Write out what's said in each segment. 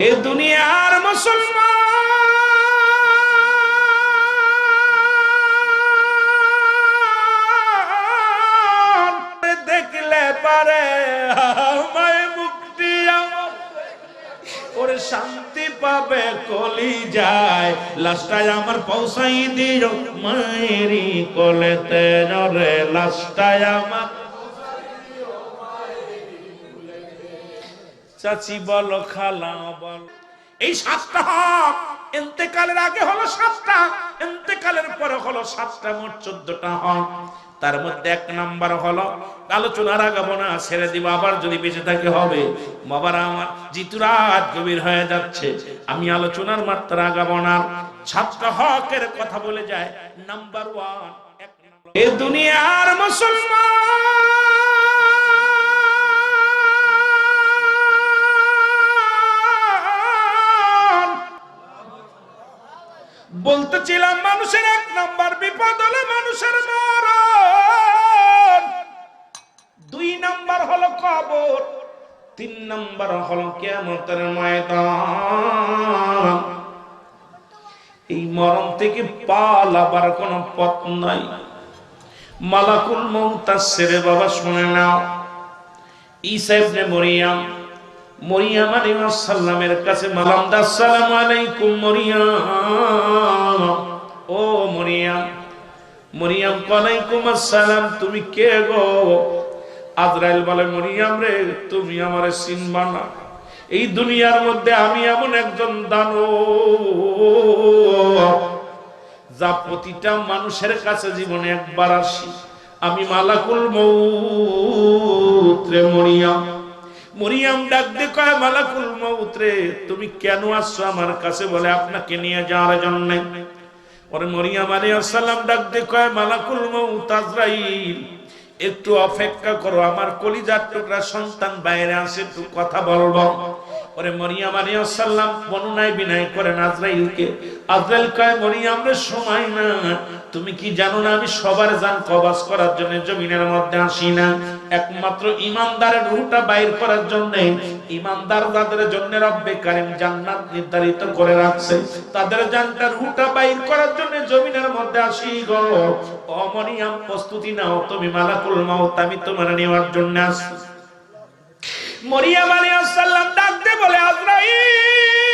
এ দুনিয়ার মুসলমান দেখলে পারে আমায় মুক্তি আমার। ওরে শান্তি পাবে কলি যায় লাস্টায় আমার পৌঁছাই দিও মায়েরি কলেতে। রে লাস্টায় আমার চাচি বল, খালা বল। এই সাতটা হক এতেকালের আগে হলো সাতটা এতেকালের পরে হলো সাতটা, মোট চোদ্দটা হক। তার মধ্যে এক নাম্বার হলো, আলোচনার আগাবো না ছেড়ে দিব, আবার যদি বেঁচে থাকে হবে। বাবারা আমার জিতুরাত গভীর হয়ে যাচ্ছে। আমি আলোচনার মাত্রা আগাবো না। সাতটা হকের কথা বলে যায়, নাম্বার ওয়ান এ দুনিয়ার মুসলমান বলতেছিলাম, মানুষের এক নাম্বার বিপদ হলো মানুষের মরণ। দুই নাম্বার হলো কবর, তিন নাম্বার হলো কেমতের ময়দান। এই মরণ থেকে পালাবার কোন পথ নাই। মালাকুল মৌতাসেরে বাবা, শুনে নাও। ঈসা ইবনে মরিয়াম মরিয়াম আলাইহিস সালামের কাছে মালাম আসসালামু আলাইকুম মরিয়াম ও মরিয়াম মরিয়াম ওয়ালাইকুম আসসালাম, তুমি কে গো? আজরাইল বলে মরিয়াম রে, তুমি আমারে চিনবা না। এই দুনিয়ার মধ্যে আমি এমন একজন দানব, যা প্রতিটা মানুষের কাছে জীবনে একবার আসি। আমি মালাকুল মৌত্রে মরিয়াম মরিয়াম ডাক কয়, মালাকুল মৌত্রে তুমি কেন আসছো আমার কাছে? বলে, আপনাকে নিয়ে যাওয়ার জন্য। পরে মরিয়াম আলাইহিস সালাম ডাক কয়, মালাকুল মৌত আজরাইল, একটু অপেক্ষা করো, আমার কলিজার টুকরা সন্তান বাইরে আসে একটু কথা বলব। পরে মরিয়াম আলাইহিস সালাম বর্ণনায় বিনয় করেন আজরাইলকে। আজরাইল কয়, মরিয়াম রে, সময় না। তুমি কি জানো না, আমি সবার জান কবাস করার জন্য জমিনের মধ্যে আসি না? একমাত্র ইমানদারের রুটা বাইর করার জন্য, ইমানদার যাদের জন্য রব্বে কারিম জান্নাত নির্ধারিত করে রাখছে, তাদের জানটা রুটা বাইর করার জন্য জমিনের মধ্যে আসি গো। অমরিয়াম প্রস্তুতি নাও, তুমি মালাকুল মাউত, আমি তোমার নেওয়ার জন্য আসছি। মরিয়াম আলাইহিস সালাম ডাক দিয়ে বলে, আজরাইল!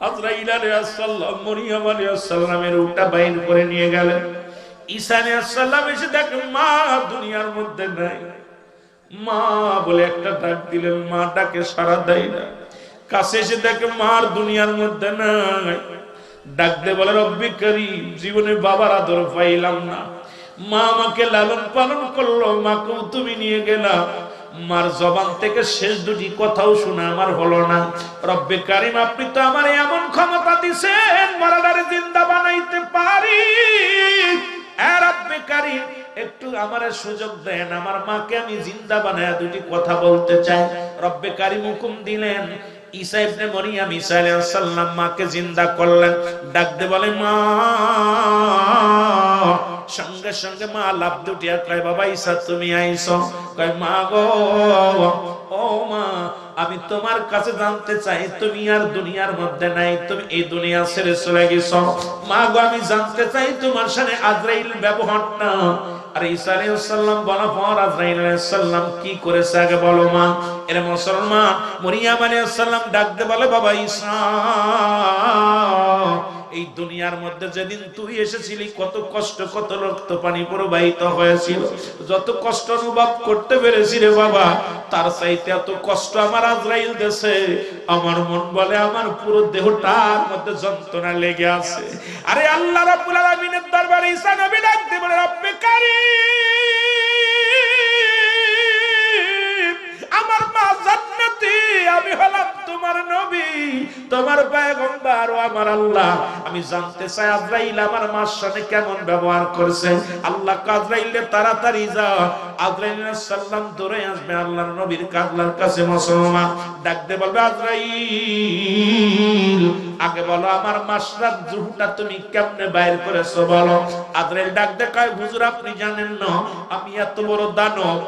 মা বলে একটা ডাক মা ডাকে না। কাছে এসে দেখে, মার দুনিয়ার মধ্যে নাই। ডাক দে বলে, রব্বি জীবনে বাবার আদর পাইলাম না। মা আমাকে লালন পালন করল, মাকেও তুমি নিয়ে গেলা। মার জবান থেকে শেষ দুটি কথাও শোনা আমার হলো না। রব্বে কারিম, আপনি তো আমার এমন ক্ষমতা দিছেন, মরাদারে জিন্দা বানাইতে পারি। কারিম, একটু আমার সুযোগ দেন। আমার মাকে আমি জিন্দা বানায় দুটি কথা বলতে চাই। রব্বে কারিম হুকুম দিলেন, ঈসা ইবনে মরিয়াম ঈসা আলাইহিস মাকে জিন্দা করলেন। ডাক দে বলে, মা সঙ্গে সঙ্গে মা লাভ দুটিয়া কয়, বাবা ঈসা তুমি আইছো কয়, মা গো, ও মা, আমি তোমার কাছে জানতে চাই, তুমি আর দুনিয়ার মধ্যে নাই, তুমি এই দুনিয়া ছেড়ে চলে গেছো। মা গো, আমি জানতে চাই তোমার সাথে আজরাইল ব্যবহার না। আর ঈসা আলাইহিস সালাম বলা পর আজরাইল আলাইহিস সালাম কি করেছে আগে বলো মা। এর মুসলমান মরিয়াম আলাইহিস সালাম ডাক দে বলে, বাবা, ঈসা এই দুনিয়ার মধ্যে যেদিন তুই এসেছিলি, কত কষ্ট, কত রক্ত পানি প্রবাহিত হয়েছিল। যত কষ্ট অনুভব করতে পেরেছি রে বাবা, তার চাইতে এত কষ্ট আমার আজরাইল দেশে। আমার মন বলে আমার পুরো দেহটার মধ্যে যন্ত্রণা লেগে আছে। আরে আল্লাহ রাব্বুল আলামিনের দরবারে ঈসা নবী ডাক দিয়ে বলে, রব্বে আমার মা জান্নাতি, আমি হলাম তোমার নবী, তোমার পায়গম্বর ও আমার আল্লাহ। আমি জানতে চাই আজরাইল আমার মার সাথে কেমন ব্যবহার করছে? আল্লাহ আজরাইলে তাড়াতাড়ি যাও। আজরাইল সাল্লাম দৌড়ে আসবে আল্লাহর নবীর কাজলার কাছে মুসলমান। ডাকতে বলবে, আজরাইল, আগে বলো আমার মাসরাত জুহুটা তুমি কেমনে বাইর করেছ বলো? আজরাইল ডাক দেখায় হুজুর, আপনি জানেন না, আমি এত বড় দানব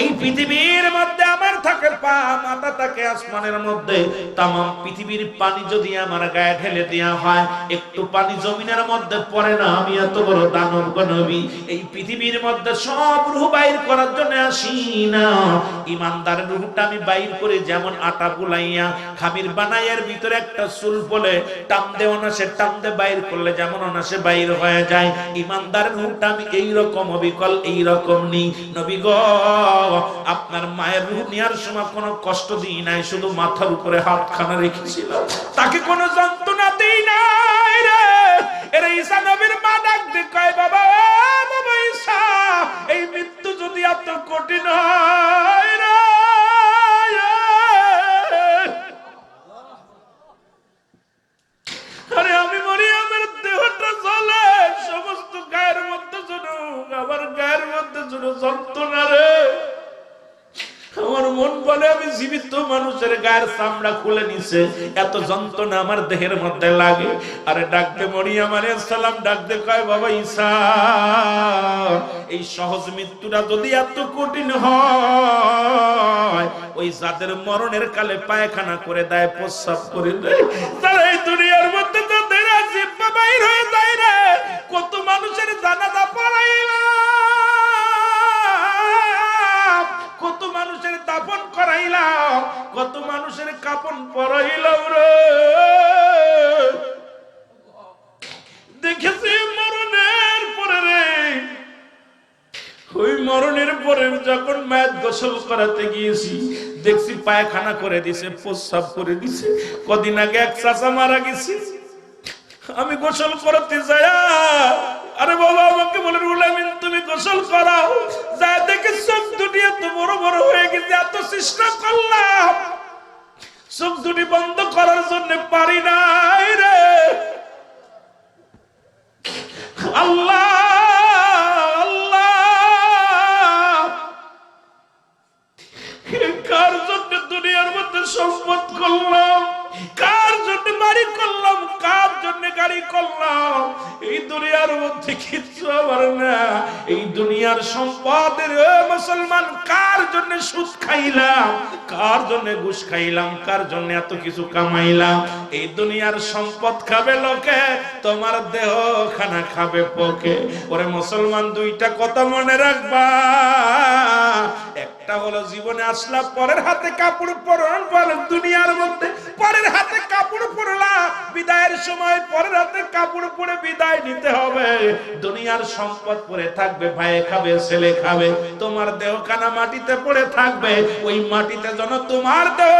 এই পৃথিবীর মধ্যে আমার থাকে পা, মাথা থাকে, আসমানের মধ্যে। তাম পৃথিবীর পানি যদি আমার গায়ে ঢেলে দেওয়া হয়, একটু পানি জমিনের মধ্যে পড়ে না, আমি এত বড় দানব গনবি এই পৃথিবীর মধ্যে সব রুহ বাইর করার জন্য আসি না। ইমানদার রুহটা আমি বাইর করে যেমন আটা বুলাইয়া খামির বানাইয়ের ভিতরে একটা চুল বলে টান দে অনাসে টান দে বাইর করলে যেমন অনাসে বাইর হয়ে যায়। ইমানদার রুহটা আমি এইরকম অবিকল এইরকম নি নবী গো আপনার মায়ের রূপ নেওয়ার সময় কোনো কষ্ট দিই নাই, শুধু মাথার উপরে হাতখানা রেখেছিলাম। তাকে কোনো যন্ত্রণা দিই নাই রে। এর ঈসা নবীর মা ডাক দিয়ে কয়, বাবা বাবা ঈসা, এই মৃত্যু যদি এত কঠিন হয় রে। আরে আমি জীবিত মানুষের গায়ের চামড়া খুলে নিছে। এত যন্ত্রণা আমার দেহের মধ্যে লাগে। আরে ডাকতে মরি আমার সালাম ডাকতে কয়, বাবা ঈসা, এই সহজ মৃত্যুটা যদি এত কঠিন হয়, ওই যাদের মরণের কালে পায়খানা করে দেয়, প্রস্রাব করে দেয়, তারা এই দুনিয়ার মধ্যে তাদের জিব্বা বাইর হয়ে যায় রে। কত মানুষের জানাজা পড়াইলাম। দাপন করাইলাম। কত মানুষের কাপন পরাইলাম রে। দেখেছি মরণের পরে রে। ওই মরণের পরে যখন মায়ের গোসল করাতে গিয়েছি, দেখছি পায়খানা করে দিছে, প্রস্রাব করে দিছে। কদিন আগে এক চাচা মারা গেছি। আমি গোসল করতে যাই। আরে বাবা, আমাকে বলে রুলামিন তুমি গোসল করাও। যা দেখে চোখ বড় বড় হয়ে গেছে, এত চেষ্টা করলাম। চোখ দুটি বন্ধ করার জন্য পারি নাই রে। আল্লাহ আল্লাহ। কার জন্য দুনিয়ার মধ্যে সম্পদ করলাম? কার জন্য বাড়ি করলাম, কার জন্য গাড়ি করলাম? এই দুনিয়ার মধ্যে কিচ্ছু আমার না। এই দুনিয়ার সম্পদের মুসলমান, কার জন্য সুদ খাইলাম? কার জন্য ঘুষ খাইলাম? কার জন্য এত কিছু কামাইলাম? এই দুনিয়ার সম্পদ খাবে লোকে, তোমার দেহ খানা খাবে পোকে। ওরে মুসলমান, দুইটা কথা মনে রাখবা। একটা হলো জীবনে আসলা পরের হাতে কাপড় পরন পরের দুনিয়ার মধ্যে পরের হাতে কাপড় পরলা বিদায়ের সময় পরের হাতে কাপড় পরে বিদায় নিতে হবে। দুনিয়ার সম্পদ পরে থাকবে ভাইয়ে খাবে, ছেলে খাবে, তোমার দেহ কানা মাটিতে পড়ে থাকবে। ওই মাটিতে যেন তোমার দেহ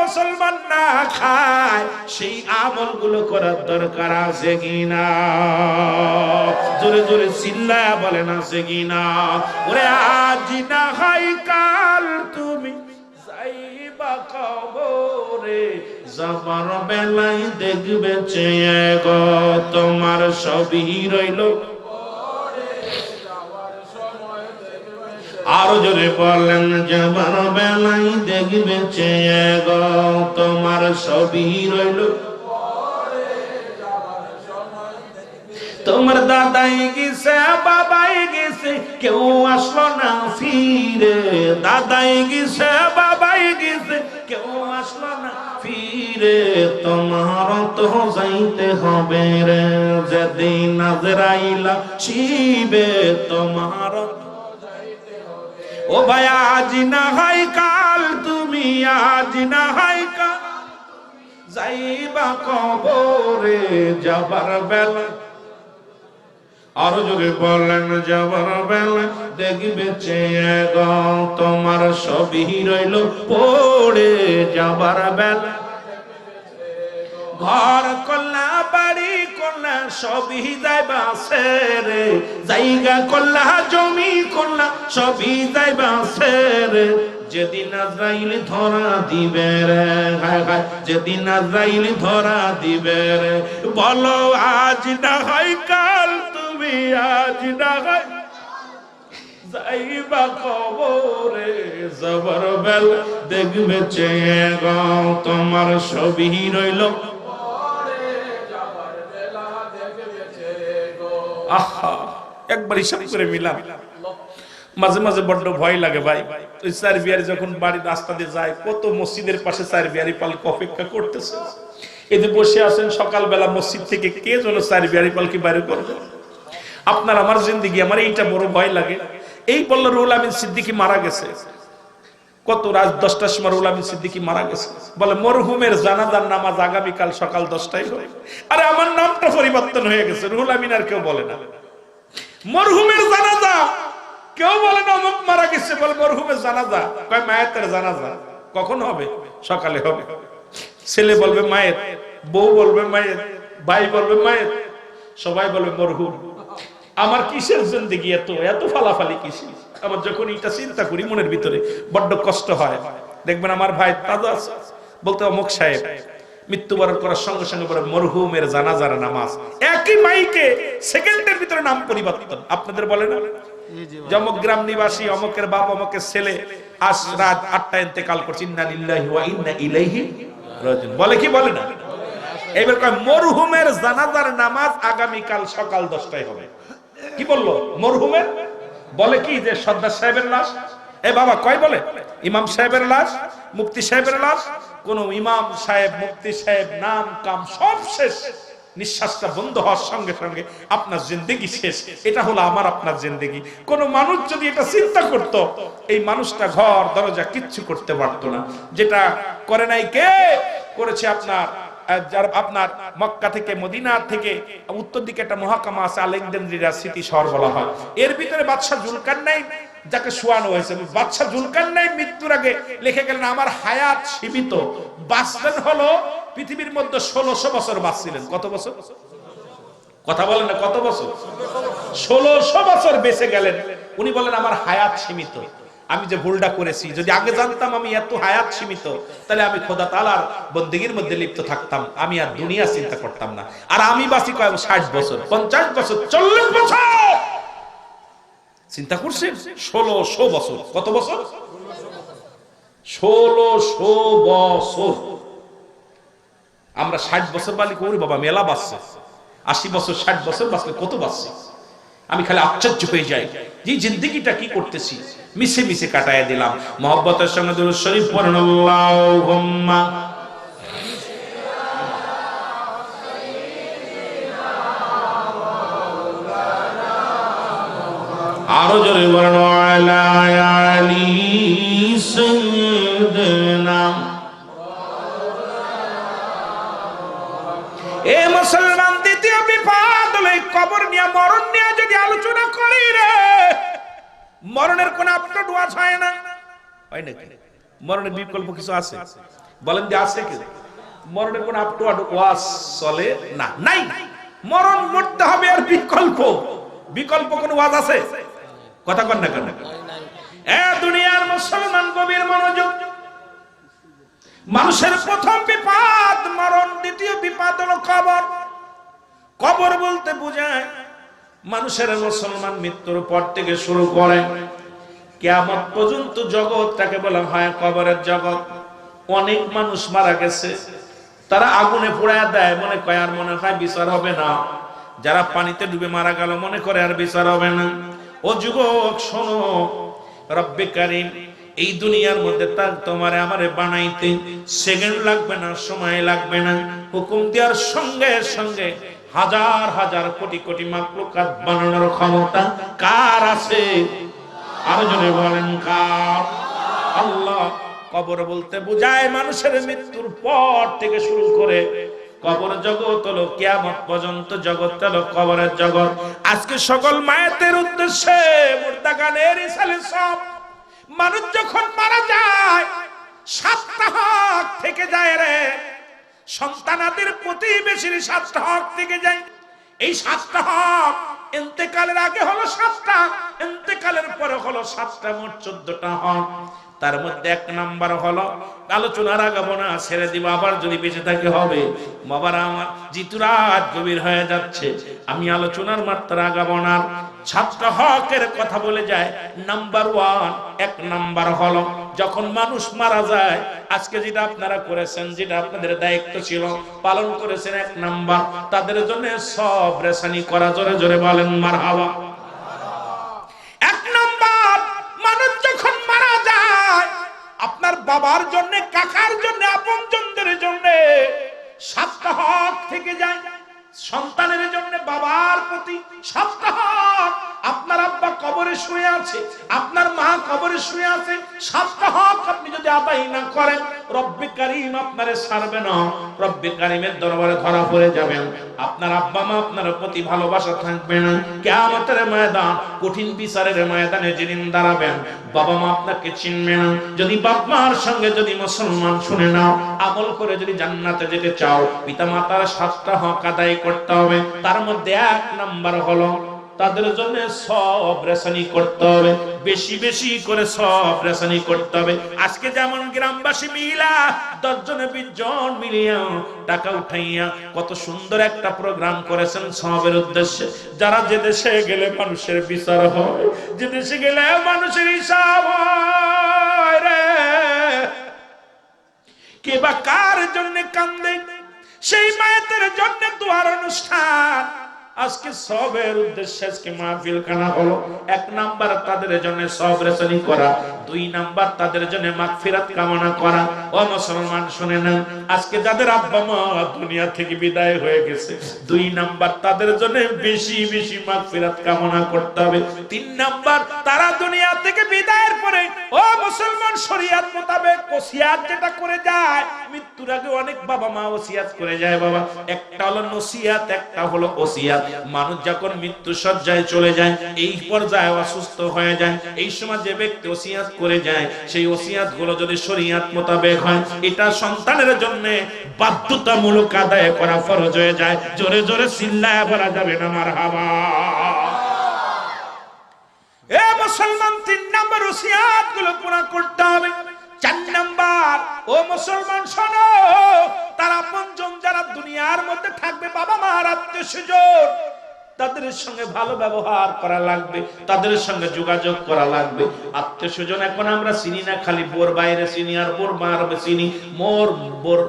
মুসলমান না খায়, সেই আমলগুলো করার দরকার আছে কিনা? জোরে জোরে চিল্লায় বলেন, আছে কিনা? ওরে আজ না হয় কাল তুমি যাবার বেলায় দেখবে চেয়ে গো, তোমার সবই রইল। আরও জোরে বললেন যাবার বেলায় দেখবে চেয়ে গো, তোমার সবই রইল। তোমার দাদাই গেছে, বাবাই গেছে, কেউ আসলো না ফিরে। দাদাই গেছে, বাবাই গেছে, কেউ আসলো না ফিরে তোমার তো যাইতে হবে রে, যেদিন আজরাইলা শিবে তোমার ও ভাই, আজ না হয় কাল, তুমি আজ না হয় কাল। যাইবা কবরে যাবার বেলা। আরও যোগে বললেন যাবার বেলা। দেখবে চেয়ে গো, তোমার সবই রইল পড়ে যাবার বেলা। ঘর কল্লা বাড়ি করলা সবই যাইবা রে। জায়গা করলা জমি করলা সবই যাইবা রে। যেদিন আজরাইল ধরা দিবে রে যেদিন আজরাইল ধরা দিবে রে। বলো, আজ না হয় কাল, তুমি আজ না হয় জবর বেল দেখবে চেয়ে তোমার ছবি রইল। আহা, একবার হিসাব করে মিলাম মাঝে মাঝে বড্ড ভয় লাগে ভাই। ওই চার বিহারি যখন বাড়ির রাস্তা দিয়ে যায়, কত মসজিদের পাশে চার বিহারি পালকে অপেক্ষা করতেছে। এতে বসে আছেন সকালবেলা মসজিদ থেকে কে যেন চার বিহারি পালকি বাইরে করবে আপনার আমার জিন্দিগি, আমার এইটা বড় ভয় লাগে। এই বলল রুল আমিন সিদ্দিকি মারা গেছে। কত রাত দশটার সময় আমিন সিদ্দিকি মারা গেছে। বলে, মরহুমের জানাজার নামাজ আগামীকাল সকাল দশটায় হবে আরে, আমার নামটা পরিবর্তন হয়ে গেছে রুহুল আমিন আর কেউ বলে না। মরহুমের জানাজা, কেউ বলে না, অমুক মারা গেছে, বলে, মরহুমের জানাজা। কয়, মায়ের জানাজা, কখন হবে? সকালে হবে। ছেলে বলবে, মায়ের। বউ বলবে, মায়ের। ভাই বলবে, মায়ের। সবাই বলবে, মরহুম। আমার কিসের জিন্দেগি এত? এত ফালাফালি কিসের? আমার যখন এটা চিন্তা করি মনের ভিতরে, বড্ড কষ্ট হয়। দেখবেন আমার ভাই তাজা বলতে অমুক সাহেব। মৃত্যুবরণ করার সঙ্গে সঙ্গে বলে, মরহুমের জানাজার নামাজ। একই মাইকে সেকেন্ডের ভিতরে নাম পরিবর্তন। আপনাদের বলে না? যে অমুক গ্রাম নিবাসী, অমুকের বাপ, অমুকের ছেলে, আজ রাত আটটা ইন্তেকাল করছে, ইন্না লিল্লাহি ওয়া ইন্না ইলাইহি রাজিউন। বলে কি বলে না? এবার কয়, মরহুমের জানাজার নামাজ আগামীকাল সকাল দশটায় হবে। কি বলল? মরহুমের? বলে কি যে সর্দার সাহেবের লাশ? এ বাবা কয় বলে? ইমাম সাহেবের লাশ, মুফতি সাহেবের লাশ, কোন ইমাম সাহেব, মুফতি সাহেব, নাম, কাম সব শেষ। নিঃশ্বাসটা বন্ধ হওয়ার সঙ্গে সঙ্গে আপনার জিন্দেগি শেষ। এটা হলো আমার আপনার জিন্দেগি। কোন মানুষ যদি এটা চিন্তা করত, এই মানুষটা ঘর, দরজা কিচ্ছু করতে পারতো না। যেটা করে নাই কে? করেছে আপনার যার আপনার মক্কা থেকে মদিনা থেকে উত্তর দিকে একটা মহাকামা আছে, আলেকজান্দ্রিয়া সিটি শহর বলা হয়। এর ভিতরে বাদশাহ জুলকার নাই যাকে শোয়ানো হয়েছে। বাদশাহ জুলকার নাই মৃত্যুর আগে লিখে গেলেন, আমার হায়াত সীমিত। বাঁচলেন হলো পৃথিবীর মধ্যে ষোলোশো বছর বাঁচছিলেন। কত বছর? কথা বলেন না, কত বছর? ষোলোশো বছর বেঁচে গেলেন। উনি বলেন, আমার হায়াত সীমিত। আমি যে ভুলটা করেছি, যদি আগে জানতাম আমি এত হায়াত সীমিত, তাহলে আমি খোদা তালার বন্দিগির মধ্যে লিপ্ত থাকতাম। আমি আর দুনিয়া চিন্তা করতাম না। আর আমি বাসি কয় ষাট বছর, পঞ্চাশ বছর, চল্লিশ বছর! চিন্তা করছেন? ষোলোশো বছর। কত বছর? ষোলোশো বছর। আমরা ষাট বছর বালি করি, বাবা, মেলা বাঁচছে। আশি বছর, ষাট বছর বাঁচলে কত বাঁচছে? আমি খালি আশ্চর্য হয়ে যাই। যে জিন্দিগিটা কি করতেছি? মিশে মিশে কাটায় দিলাম। মহব্বতের সঙ্গে দুরুদ শরীফ পড়ুন, আল্লাহুম্মা আরও জোরে বলুন, আলা মরণের কোন আপলোড ওয়াজ হয় না। হয় নাকি? মরণের বিকল্প কিছু আছে? বলেন যে আছে কি? মরণের কোন আপলোড ওয়াজ চলে না? নাই। মরণ মরতে হবে আর বিকল্প। বিকল্প কোন ওয়াজ আছে? কথা কন না কেন? এ দুনিয়ার মুসলমান গভীর মনোযোগ। মানুষের প্রথম বিপদ, মরণ, দ্বিতীয় বিপদ হলো কবর। কবর বলতে বোঝায় মানুষের মুসলমান মৃত্যুর পর থেকে শুরু করে। কেয়ামত পর্যন্ত জগৎটাকে বলা হয় কবরের জগৎ। অনেক মানুষ মারা গেছে। তারা আগুনে পোড়ায় দেয়, মনে কয় আর মনে হয় বিচার হবে না। যারা পানিতে ডুবে মারা গেল, মনে করে আর বিচার হবে না। ও যুবক, শোনো। রব্বে কারিম, এই দুনিয়ার মধ্যে তার তোমারে আমারে বানাইতে। সেকেন্ড লাগবে না, সময় লাগবে না। হুকুম দেওয়ার সঙ্গে সঙ্গে হাজার হাজার কোটি কোটি মাকলুকাত বানানোর ক্ষমতা কার আছে? আরও জনে বলেন, কার? আল্লাহ কবর বলতে বোঝায় মানুষের মৃত্যুর পর থেকে শুরু করে কবর জগৎ হলো কিয়ামত পর্যন্ত জগৎ হলো কবরের জগৎ। আজকে সকল মায়েদের উদ্দেশ্যে মুর্দা গানের সব মানুষ যখন মারা যায় হক থেকে যায় রে। সন্তানাদের প্রতিবেশীর সাতটা হক থেকে যায়। এই সাতটা হক এতেকালের আগে হলো সাতটা এতেকালের পরে হলো সাতটা মোট চোদ্দটা হক। তার মধ্যে এক নাম্বার হলো, আলোচনার আগাবো না ছেড়ে দিব, আবার যদি বেঁচে থাকে হবে। বাবারা আমার, জিতু রাত গভীর হয়ে যাচ্ছে। আমি আলোচনার মাত্রা আগাবো না। ছাত্র হকের কথা বলে যায়, নাম্বার ওয়ান, এক নাম্বার হলো, যখন মানুষ মারা যায়, আজকে যেটা আপনারা করেছেন, যেটা আপনাদের দায়িত্ব ছিল, পালন করেছেন এক নাম্বার, তাদের জন্য সব রেশানি করা জোরে জোরে বলেন মার হাওয়া বাবার জন্য, কাকার জন্য আপন জনদের জন্য হক থেকে যায়। সন্তানের জন্য, বাবার প্রতি হক আপনার কবরে শুয়ে আছে, আপনার মা কবরে শুয়ে আছে হক আপনি যদি আদায় না করেন, রব্বে কারিম আপনারে ছাড়বে না। রব্বে কারিমের দরবারে ধরা পড়ে যাবেন। আপনার আব্বা মা আপনার প্রতি ভালোবাসা থাকবে না। কেমতের ময়দান, কঠিন বিচারের ময়দানে যেদিন দাঁড়াবেন, বাবা মা আপনাকে চিনবে না। যদি বাপ মার সঙ্গে যদি মুসলমান শুনে নাও, আমল করে যদি জান্নাতে যেতে চাও পিতা মাতার সাতটা হক আদায় করতে হবে। তার মধ্যে এক নাম্বার হলো তাদের জন্য সব রেশানি করতে হবে। বেশি বেশি করে সব রেশানি করতে হবে। আজকে যেমন গ্রামবাসী মিলা দশজনে বিশ জন মিলিয়া টাকা উঠাইয়া কত সুন্দর একটা প্রোগ্রাম করেছেন সবের উদ্দেশ্যে। যারা যে দেশে গেলে মানুষের বিচার হয়, যে দেশে গেলে মানুষের হিসাব রে। কে বা কার জন্য কান্দে, সেই মায়ের জন্য দুয়ার অনুষ্ঠান। আজকে সবের উদ্দেশ্যে আজকে মাহফিল খানা হলো। এক নাম্বার তাদের জন্য সব রেশনি করা, দুই নাম্বার তাদের জন্য মাগফিরাত কামনা করা। ও মুসলমান, শুনে নেন, আজকে যাদের আব্বা মা দুনিয়া থেকে বিদায় হয়ে গেছে, দুই নাম্বার তাদের জন্য বেশি বেশি মাগফিরাত কামনা করতে হবে। তিন নাম্বার, তারা দুনিয়া থেকে বিদায়ের পরে, ও মুসলমান, শরিয়াত মোতাবেক ওসিয়াত যেটা করে যায়, মৃত্যুর আগে অনেক বাবা মা ওসিয়াত করে যায় বাবা। একটা হলো নসিয়াত একটা হলো ওসিয়াত। মানুষ যখন মৃত্যু সজ্জায় চলে যায়, এই পর্যায়ে অসুস্থ হয়ে যায়, এই সময় যে ব্যক্তি ওসিয়াত করে যায়, সেই ওসিয়াতগুলো যদি শরিয়াত মোতাবেক হয়, এটা সন্তানের জন্য বাধ্যতামূলক আদায় করা ফরজ হয়ে যায়। জোরে জোরে চিল্লায় বলা যাবে না আমার হাওয়া এ মুসলমান তিন নম্বর ওসিয়াতগুলো পুরা করতে হবে। তাদের সঙ্গে ভালো ব্যবহার করা লাগবে, তাদের সঙ্গে যোগাযোগ করা লাগবে। আত্মীয় স্বজন, এখন আমরা চিনি না, খালি বোর বাইরে চিনি আর বোর মার চিনি। মোর বোর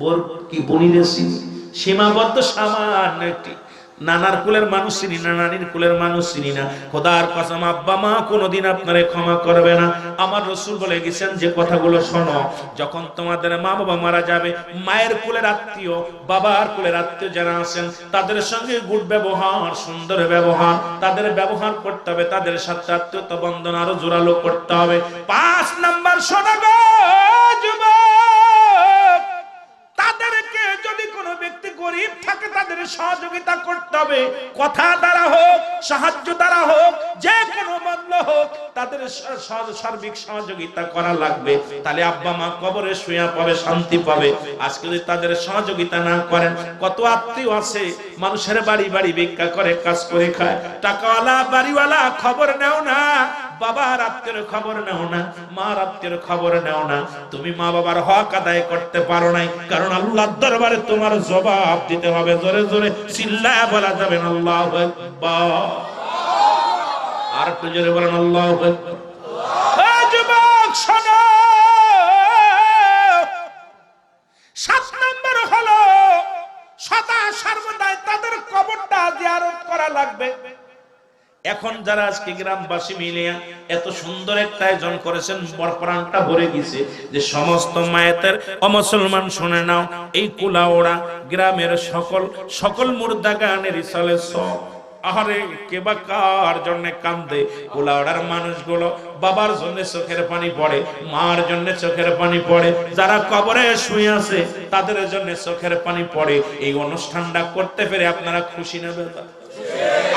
বোর কি বনিরে চিনি? সীমাবদ্ধ সামান্য একটি। নানার কুলের মানুষ চিনি না, নানির কুলের মানুষ চিনি না। খোদার কসম, আব্বা মা কোনোদিন আপনারে ক্ষমা করবে না। আমার রসুল বলে গেছেন যে কথাগুলো শোনো, যখন তোমাদের মা বাবা মারা যাবে, মায়ের কুলের আত্মীয়, বাবার কুলের আত্মীয় যারা আছেন, তাদের সঙ্গে গুড ব্যবহার, সুন্দর ব্যবহার, তাদের ব্যবহার করতে হবে, তাদের সাথে আত্মীয়তা বন্ধন আরও জোরালো করতে হবে। পাঁচ নাম্বার শোনা গো গরিব থাকে তাদের সহযোগিতা করতে হবে। কথা দ্বারা হোক সাহায্য দ্বারা হোক, যে কোনো মূল্য হোক, তাদের সার্বিক সহযোগিতা করা লাগবে। তাহলে আব্বা মা কবরে শুয়া পাবে শান্তি পাবে। আজকে যদি তাদের সহযোগিতা না করেন, কত আত্মীয় আছে, মানুষের বাড়ি বাড়ি ভিক্ষা করে, কাজ করে খায়। টাকাওয়ালা, বাড়িওয়ালা, খবর নেও না। বাবার আত্মীয় খবর নেও না, মার আত্মীয় খবর নেও না। তুমি মা বাবার হক আদায় করতে পারো নাই, কারণ আল্লাহর দরবারে তোমার জবাব দিতে হবে। জোরে জোরে, চিল্লায় বলা যাবে না, আল্লাহু আর একটু জোরে বলেন, আল্লাহু এখন যারা আজকে গ্রামবাসী মিলে এত সুন্দর একটা আয়োজন করেছেন বরপ্রাণটা ভরে গেছে যে সমস্ত মায়েতের অমুসলমান শুনে নাও, এই কুলাওড়া গ্রামের সকল সকল মুর্দা গানের চলে সব আহারে, কে বা কার জন্য কান্দে? কুলাওড়ার মানুষগুলো বাবার জন্য চোখের পানি পড়ে, মার জন্য চোখের পানি পড়ে। যারা কবরে শুয়ে আছে, তাদের জন্য চোখের পানি পড়ে। এই অনুষ্ঠানটা করতে পেরে আপনারা খুশি না নেবে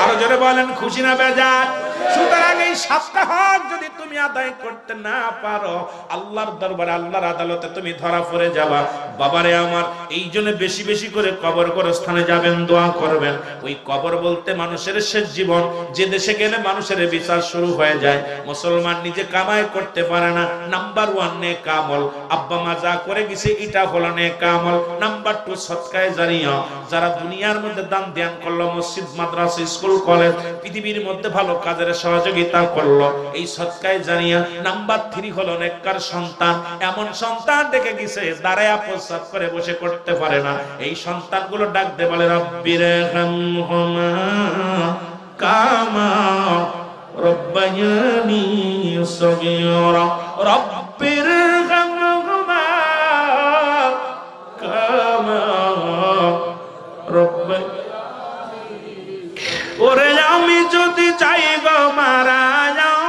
আরও জোরে বলেন, খুশি না বেজার? সুতরাং এই সাতটা হক যদি তুমি আদায় করতে না পারো, আল্লাহর দরবারে, আল্লাহর আদালতে তুমি ধরা পড়ে যাবা। বাবারে আমার, এই জন্য বেশি বেশি করে কবর স্থানে যাবেন, দোয়া করবেন। ওই কবর বলতে মানুষের শেষ জীবন। যে দেশে গেলে মানুষের বিচার শুরু হয়ে যায়। মুসলমান নিজে কামাই করতে পারে না। নাম্বার ওয়ান নে কামল আব্বা মা যা করে গেছে, এটা হলো নে কামল নাম্বার টু, সৎকায় জানিয়া। যারা দুনিয়ার মধ্যে দান ধ্যান করল, মসজিদ, মাদ্রাসা, স্কুল, কলেজ, পৃথিবীর মধ্যে ভালো কাজের সহযোগিতা করল। এই সৎকায় জানিয়া নাম্বার থ্রি হলো নেককার সন্তান। এমন সন্তান ডেকে গেছে, দাঁড়ায় প্রস্তাব করে বসে করতে পারে না। এই সন্তানগুলো ডাকতে বলে রব্বির কামা রব্বায়ানি সগীরা। রব্বির হামহুমা ওরে আমি যদি চাই গো মারা,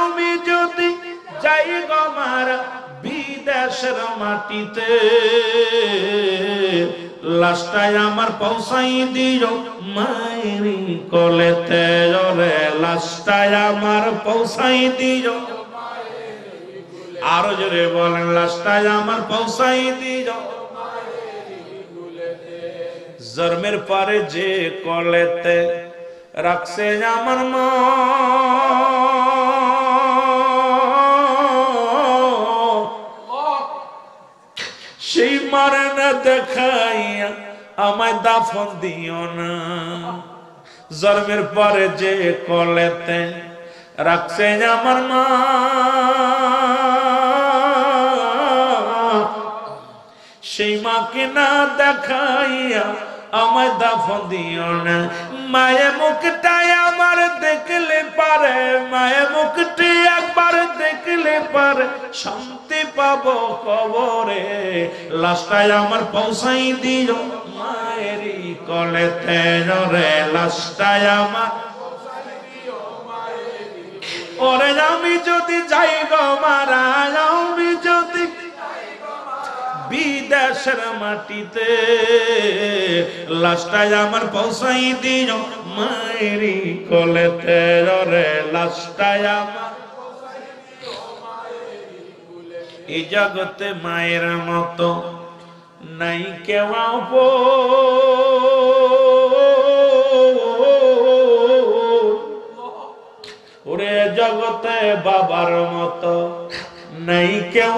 আমি যদি যাই গো মারা বিদেশের মাটিতে। লাস্টায় আমার পৌঁছাই দিও মায়েরি কলেতে। রে লাস্টায় আমার পৌঁছাই দিও। আরও জোরে বলেন লাস্টায় আমার পৌঁছাই দিও। জন্মের পরে যে কলেতে রাখছে আমার সেই মারে না দেখাইয়া আমায় দাফন দিও না। জন্মের পরে যে কলেতে রাখছে আমার মা। সেই মাকে না দেখাইয়া আমায় দাফন দিও না। মায়ের মুখটাই আমার দেখলে পারে মায়ের মুখটি একবার দেখলে পারে, শান্তি পাবো কবরে। লাস্টায় আমার পৌঁছাই দিও মায়েরই কলেতে রে লাস্টায় আমার ওরে আমি যদি যাই গো মারা, আমি যদি বিদেশের মাটিতে। লাস্টায় আমার পৌঁছাই দিও মায়েরি কলেতে। রে লাস্টায় আমার এই জগতে মায়ের মতো নাই কেউ ওরে জগতে বাবার মতো নাই কেউ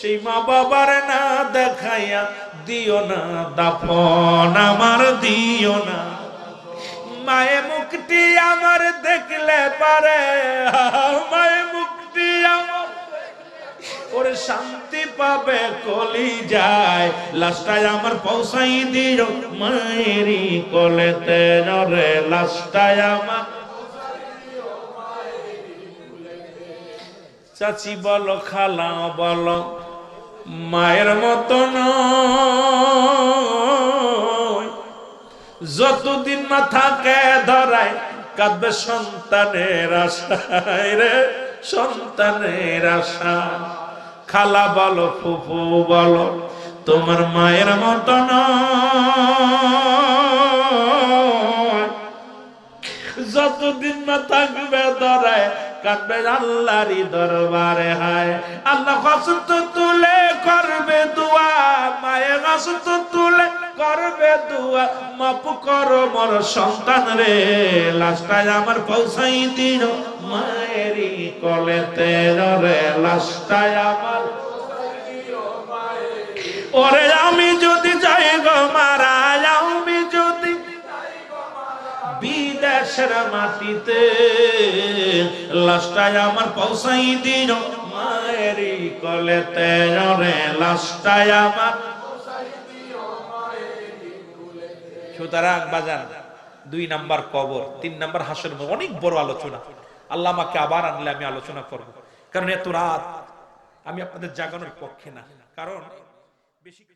সেই মা বাবার না দেখাইয়া দিও না, দাফন আমার দিও না। মায়ে মুক্তি আমার দেখলে পারে, মায়ে মুক্তি আমার ওরে শান্তি পাবে, কলি যায়। লাস্টায় আমার পৌঁছাই দিও মায়েরি কলেতে রে লাস্টায় আমার চাচি বলো, খালা বলো মায়ের মতন যতদিন না থাকে ধরায়, কাঁদবে সন্তানের আশায় রে, সন্তানের আশা। খালা বলো, ফুফু বলো, তোমার মায়ের মতন যতদিন না থাকবে ধরায়, কাঁদবে আল্লাহরই দরবারে হায়। আল্লাহ হসত তুলে করবে দোয়া, মায়ের হসত তুলে করবে দোয়া। মাপ করো মোর সন্তান রে লাস্টায় আমার পৌঁছাই দিন মায়েরই কলেতে। রে লাস্টায় আমার ওরে আমি যদি যাই বিদেশের মাটিতে। লাস্টায় আমার পৌঁছাই দিন মায়েরই কলেতে রে লাস্টায় আমার সুতরাং বাজান, দুই নাম্বার কবর, তিন নাম্বার হাসর অনেক বড় আলোচনা। আল্লাহ আমাকে আবার আনলে আমি আলোচনা করব। কারণ এত রাত আমি আপনাদের জাগানোর পক্ষে না। কারণ বেশি